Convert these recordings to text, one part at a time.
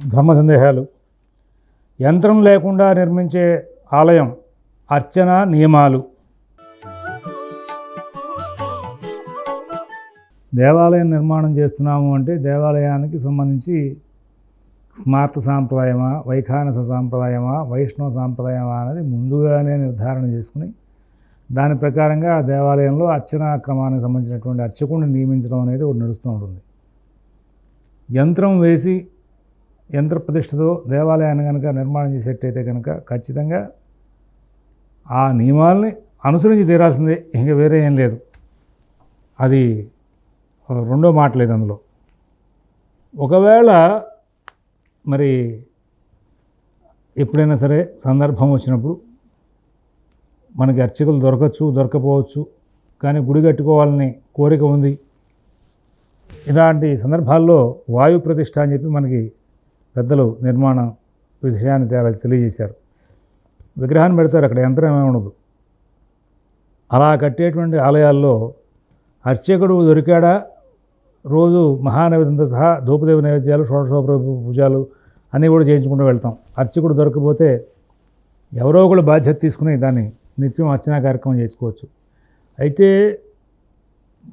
ధర్మ సందేహాలు యంత్రం లేకుండా నిర్మించే ఆలయం అర్చన నియమాలు. దేవాలయం నిర్మాణం చేస్తున్నాము అంటే దేవాలయానికి సంబంధించి స్మార్త సాంప్రదాయమా వైఖానస సాంప్రదాయమా వైష్ణవ సాంప్రదాయమా అనేది ముందుగానే నిర్ధారణ చేసుకుని దాని ప్రకారంగా ఆ దేవాలయంలో అర్చనా క్రమానికి సంబంధించినటువంటి అర్చకుడిని నియమించడం అనేది ఒకటి నడుస్తూ ఉంటుంది. యంత్రం వేసి యంత్ర ప్రతిష్టతో దేవాలయాన్ని కనుక నిర్మాణం చేసేటైతే కనుక ఖచ్చితంగా ఆ నియమాల్ని అనుసరించి తీరాల్సిందే. ఇంకా వేరే ఏం లేదు. అది రెండో మాట లేదు అందులో. ఒకవేళ మరి ఎప్పుడైనా సరే సందర్భం వచ్చినప్పుడు మనకి అర్చకులు దొరకచ్చు దొరకపోవచ్చు కానీ గుడి కట్టుకోవాలని కోరిక ఉంది. ఇలాంటి సందర్భాల్లో వాయు ప్రతిష్ట అని చెప్పి మనకి పెద్దలు నిర్మాణం విషయాన్ని తేలా తెలియజేశారు. విగ్రహాన్ని పెడతారు అక్కడ యంత్రం ఏమి ఉండదు. అలా కట్టేటువంటి ఆలయాల్లో అర్చకుడు దొరికాడా? రోజు మహానైవేద్యంతో సహా ధూపదేవి నైవేద్యాలు షోడశోప పూజలు అన్నీ కూడా చేయించుకుంటూ వెళ్తాం. అర్చకుడు దొరకపోతే ఎవరో ఒకళ్ళు బాధ్యత తీసుకుని దాన్ని నిత్యం అర్చనా కార్యక్రమం చేసుకోవచ్చు. అయితే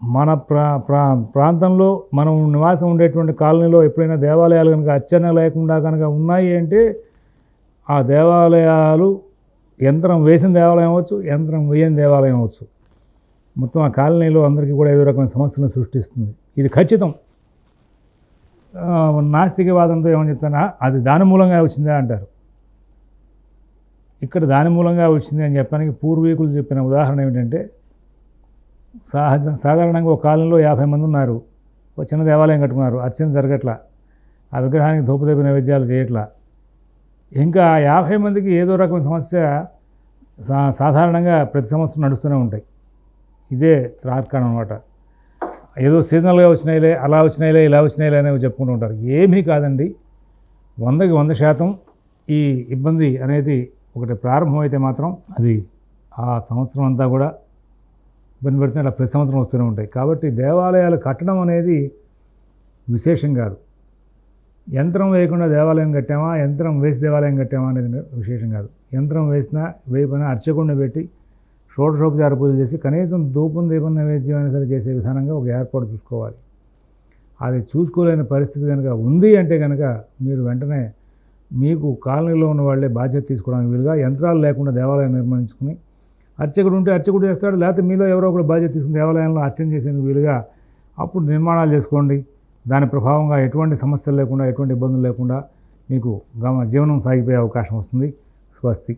మన ప్రా ప్రా ప్రాంతంలో మనం నివాసం ఉండేటువంటి కాలనీలో ఎప్పుడైనా దేవాలయాలు కనుక అర్చన లేకుండా కనుక ఉన్నాయి అంటే ఆ దేవాలయాలు యంత్రం వేసిన దేవాలయం అవ్వచ్చు యంత్రం వేయని దేవాలయం అవ్వచ్చు. మొత్తం ఆ కాలనీలో అందరికీ కూడా ఏదో రకమైన సమస్యలను సృష్టిస్తుంది. ఇది ఖచ్చితం. నాస్తికవాదంతో ఏమని చెప్తానా? అది దాని మూలంగా వచ్చిందా అంటారు. ఇక్కడ దాని మూలంగా వచ్చింది అని చెప్పడానికి పూర్వీకులు చెప్పిన ఉదాహరణ ఏమిటంటే సాధ సాధారణంగా ఒక కాలంలో యాభై మంది ఉన్నారు. ఒక చిన్న దేవాలయం కట్టుకున్నారు. అర్చన జరగట్లా. ఆ విగ్రహానికి ధూపదీప నైవేద్యాలు చేయట్లా. ఇంకా యాభై మందికి ఏదో రకమైన సమస్య సా సాధారణంగా ప్రతి సంవత్సరం నడుస్తూనే ఉంటాయి. ఇదే తార్కాణం అనమాట ఏదో సీజనల్గా వచ్చినాయిలే అలా వచ్చినాయిలే ఇలా వచ్చినాయిలే అనేవి చెప్పుకుంటూ ఉంటారు. ఏమీ కాదండి. వందకి వంద శాతం ఈ ఇబ్బంది అనేది ఒకటి ప్రారంభమైతే మాత్రం అది ఆ సంవత్సరం అంతా కూడా ఇబ్బంది పెడుతుంది అలా ప్రతి సంవత్సరం వస్తూనే ఉంటాయి. కాబట్టి దేవాలయాలు కట్టడం అనేది విశేషం కాదు. యంత్రం వేయకుండా దేవాలయం కట్టామా యంత్రం వేసి దేవాలయం కట్టామా అనేది విశేషం కాదు. యంత్రం వేసినా వేయపోయినా అర్చకుండా పెట్టి షోడశోపచార పూజలు చేసి కనీసం ధూపం దీపం నైవేద్యం సరే చేసే విధానంగా ఒక ఏర్పాటు చూసుకోవాలి. అది చూసుకోలేని పరిస్థితి కనుక ఉంది అంటే కనుక మీరు వెంటనే మీకు కాలనీలో ఉన్న వాళ్ళే బాధ్యత తీసుకోవడానికి వీలుగా యంత్రాలు లేకుండా దేవాలయం నిర్మించుకుని అర్చకుడు ఉంటే అర్చకుడు చేస్తాడు లేకపోతే మీలో ఎవరో ఒకరు బాధ్యత తీసుకుని దేవాలయంలో అర్చన చేసేందుకు వీలుగా అప్పుడు నిర్మాణాలు చేసుకోండి. దాని ప్రభావంగా ఎటువంటి సమస్యలు లేకుండా ఎటువంటి ఇబ్బందులు లేకుండా మీకు గమ జీవనం సాగిపోయే అవకాశం వస్తుంది. స్వస్తి.